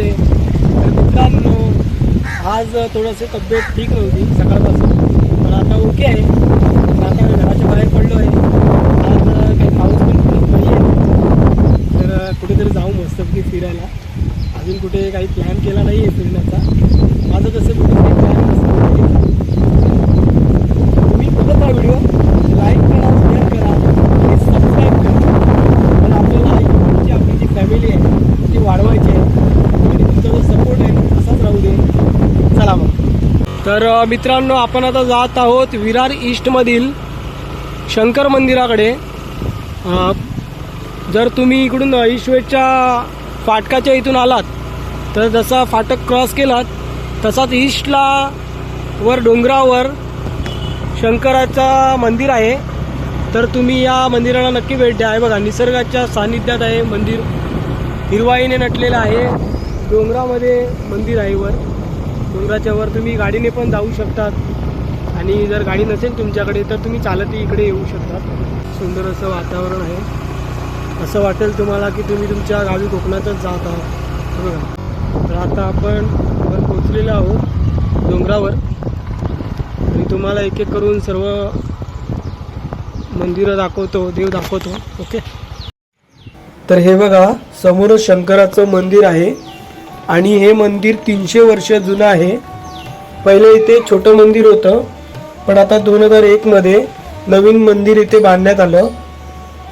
व्हिडिओमध्ये तर मित्रांनो आज थोडंसं तब्येत ठीक नव्हती सकाळपासून पण आता ओके आहे तर आता घराच्या बाहेर पडलो आहे आज काही पाऊस पण पडत नाही आहे तर कुठेतरी जाऊ मस्तपैकी फिरायला अजून कुठे काही प्लॅन केला नाही आहे फिरण्याचा माझं तसं कुठे काही प्लॅन नसतं तुम्ही बघत राहा व्हिडिओ लाईक करा शेअर करा आणि सबस्क्राईब करा पण आपल्याला इकडची आपली जी फॅमिली आहे ती वाढवायची आहे आणि तुमचा जो सपोर्ट आहे असाच राहू दे चला मग तर मित्रांनो आपण आता जात आहोत विरार ईस्टमधील शंकर मंदिराकडे. जर तुम्ही इकडून ईश्वेच्या फाटकाच्या इथून आलात तर जसा फाटक क्रॉस केलात तसाच ईस्टला वर डोंगरावर शंकराचा मंदिर आहे. तर तुम्ही या मंदिराला नक्की भेट द्या. आहे बघा निसर्गाच्या सानिध्यात आहे मंदिर. हिरवाईने नटलेलं आहे. डोंगरामध्ये मंदिर आहे वर. डोंगराच्या वर तुम्ही गाडीने पण जाऊ शकतात. आणि जर गाडी नसेल तुमच्याकडे तर तुम्ही चालतही इकडे येऊ शकतात. सुंदर असं वातावरण आहे. असं वाटेल तुम्हाला की तुम्ही तुमच्या गावी कोकणातच जात आहात. बघा. तर आता आपण वर पोचलेलो आहोत डोंगरावर. आणि तुम्हाला एक एक करून सर्व मंदिरं दाखवतो देव दाखवतो. ओके? तर हे बघा समोरच शंकराचं मंदिर आहे. आणि हे मंदिर तीनशे वर्ष जुनं आहे. पहिले इथे छोटं मंदिर होतं पण आता दोन हजार एकमध्ये नवीन मंदिर इथे बांधण्यात आलं.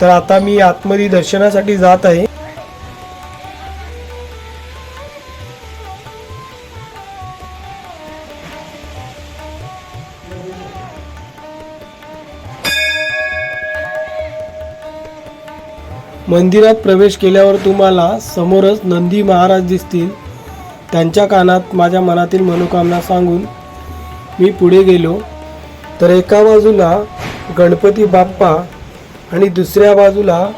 तर आता मी आतमध्ये दर्शनासाठी जात आहे. मंदिरात प्रवेश केल्यावर तुम्हाला समोरच नंदी महाराज दिसतील. त्यांच्या कानात माझ्या मनातील मनोकामना सांगून मी पुढे गेलो. तर एका बाजूला गणपती बाप्पा आणि दुसऱ्या बाजूला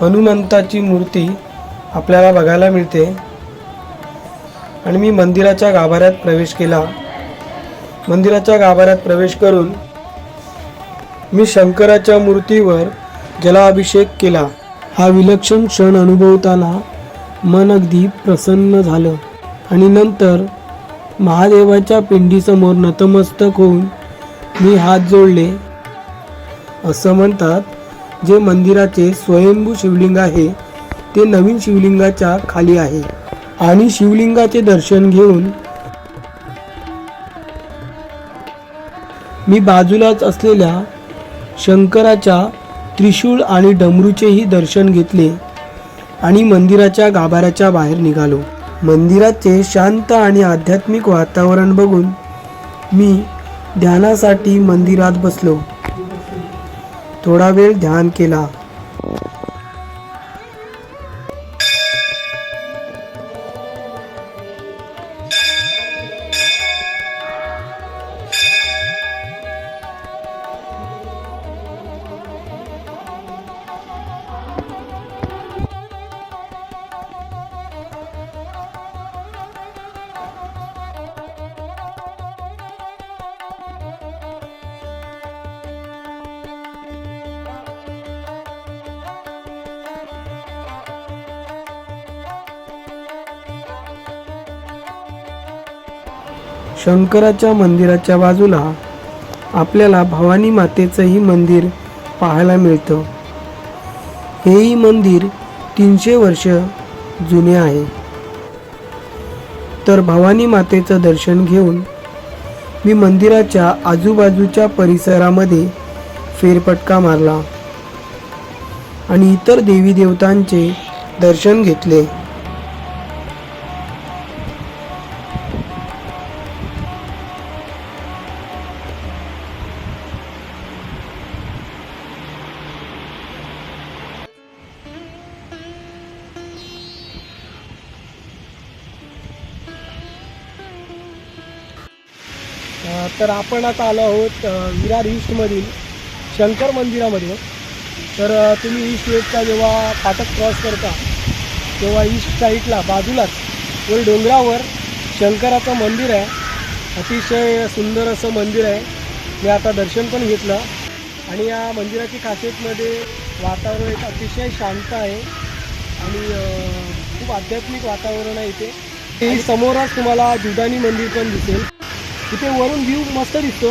हनुमंताची मूर्ती आपल्याला बघायला मिळते. आणि मी मंदिराच्या गाभाऱ्यात प्रवेश केला. मंदिराच्या गाभाऱ्यात प्रवेश करून मी शंकराच्या मूर्तीवर जलाभिषेक केला. हा विलक्षण क्षण अनुभवताना मन अगदी प्रसन्न झालं. आणि नंतर महादेवाच्या पिंडीसमोर नतमस्तक होऊन मी हात जोडले. असं म्हणतात जे मंदिराचे स्वयंभू शिवलिंग आहे ते नवीन शिवलिंगाच्या खाली आहे. आणि शिवलिंगाचे दर्शन घेऊन मी बाजूलाच असलेल्या शंकराच्या त्रिशूळ आणि डमरूचेही दर्शन घेतले आणि मंदिराच्या गाभाऱ्याच्या बाहेर निघालो. मंदिराचे शांत आणि आध्यात्मिक वातावरण बघून मी ध्यानासाठी मंदिरात बसलो. थोडा वेळ ध्यान केला. शंकराच्या मंदिराच्या बाजूला आपल्याला भवानी मातेचंही मंदिर पाहायला मिळतं. हेही मंदिर तीनशे वर्ष जुने आहे. तर भवानी मातेचं दर्शन घेऊन मी मंदिराच्या आजूबाजूच्या परिसरामध्ये फेरपटका मारला आणि इतर देवी देवतांचे दर्शन घेतले. तर आपण आता आलो आहोत विरार ईस्टमधील शंकर मंदिरामध्ये. तर तुम्ही ईस्ट वेस्टचा जेव्हा फाटक क्रॉस करता तेव्हा ईस्ट साईडला बाजूलाच वर डोंगरावर शंकराचं मंदिर आहे. अतिशय सुंदर असं मंदिर आहे. मी आता दर्शन पण घेतलं. आणि या मंदिराची खासियतमध्ये वातावरण एक अतिशय शांत आहे. आणि खूप आध्यात्मिक वातावरण आहे इथे. समोरच तुम्हाला जुदानी मंदिर पण दिसेल. इथे वरून व्ह्यू मस्त दिसतो.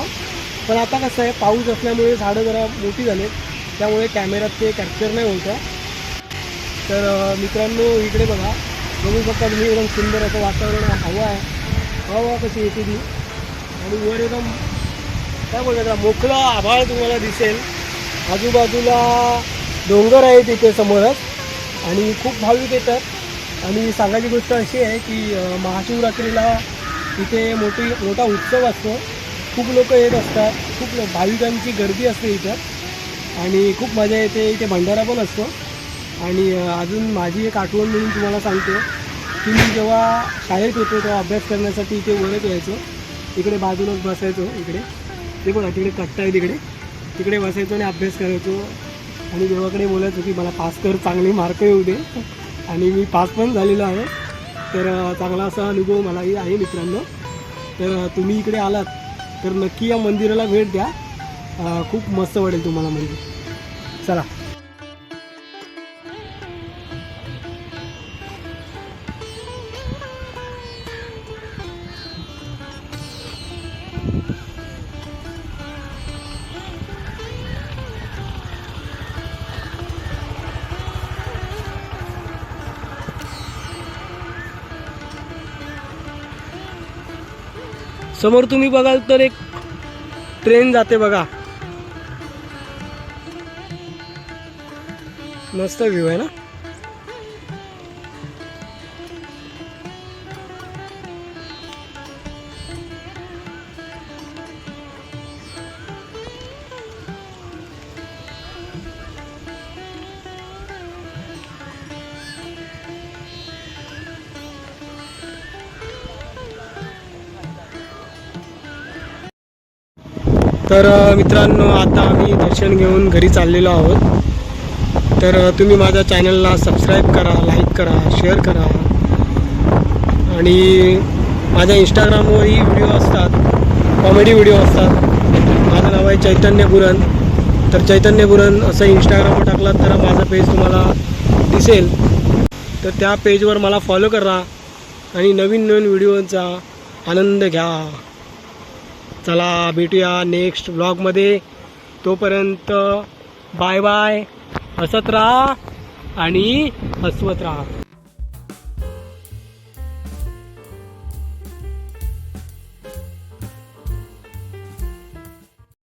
पण आता कसं आहे पाऊस असल्यामुळे झाडं जरा मोठी झालेत. त्यामुळे कॅमेऱ्यात ते कॅप्चर नाही होतं तर मित्रांनो इकडे बघा. बघू शकता तुम्ही एकदम सुंदर असं वातावरण हवा आहे. हवा कशी येते ती आणि वर एकदम काय बोलतात त्याला मोकळं आभाळ तुम्हाला दिसेल. आजूबाजूला डोंगर आहे तिथे समोरच. आणि खूप भाविक येतात. आणि सांगायची गोष्ट अशी आहे की महाशिवरात्रीला इथे मोठी मोठा उत्सव असतो. खूप लोक येत असतात. खूप भाविकांची गर्दी असते इथं. आणि खूप मजा येते. इथे भंडारा पण असतो. आणि अजून माझी एक आठवण म्हणून तुम्हाला सांगतो. की मी जेव्हा शाळेत होतो तेव्हा अभ्यास करण्यासाठी इथे वरत यायचो. इकडे बाजूलाच बसायचो इकडे. ते बघा तिकडे कट्टा आहे तिकडे. तिकडे बसायचो आणि अभ्यास करायचो. आणि देवाकडे बोलायचो की मला पास कर चांगले मार्क येऊ दे. आणि मी पास पण झालेलो आहे. तर चांगला असा अनुभव मलाही आहे मित्रांनो. तर तुम्ही इकडे आलात तर नक्की या मंदिराला भेट द्या. खूप मस्त वाटेल तुम्हाला मंदिर. चला. समोर तुम्ही बघाल तर एक ट्रेन जाते बघा. मस्त व्ह्यू आहे ना? तर मित्रांनो आता आम्ही दर्शन घेऊन घरी चाललेलो आहोत. तर तुम्ही माझ्या चॅनलला सबस्क्राईब करा लाईक करा शेअर करा. आणि माझ्या इंस्टाग्रामवरही व्हिडिओ असतात कॉमेडी व्हिडिओ असतात. माझं नाव आहे चैतन्य बुरन. तर चैतन्य बुरन असं इंस्टाग्रामवर टाकलात तर माझं पेज तुम्हाला दिसेल. तर त्या पेजवर मला फॉलो करा आणि नवीन नवीन व्हिडिओचा आनंद घ्या. चला भेटूया नेक्स्ट ब्लॉगमध्ये तोपर्यंत बाय बाय हसत राहा आणि हसवत राहा.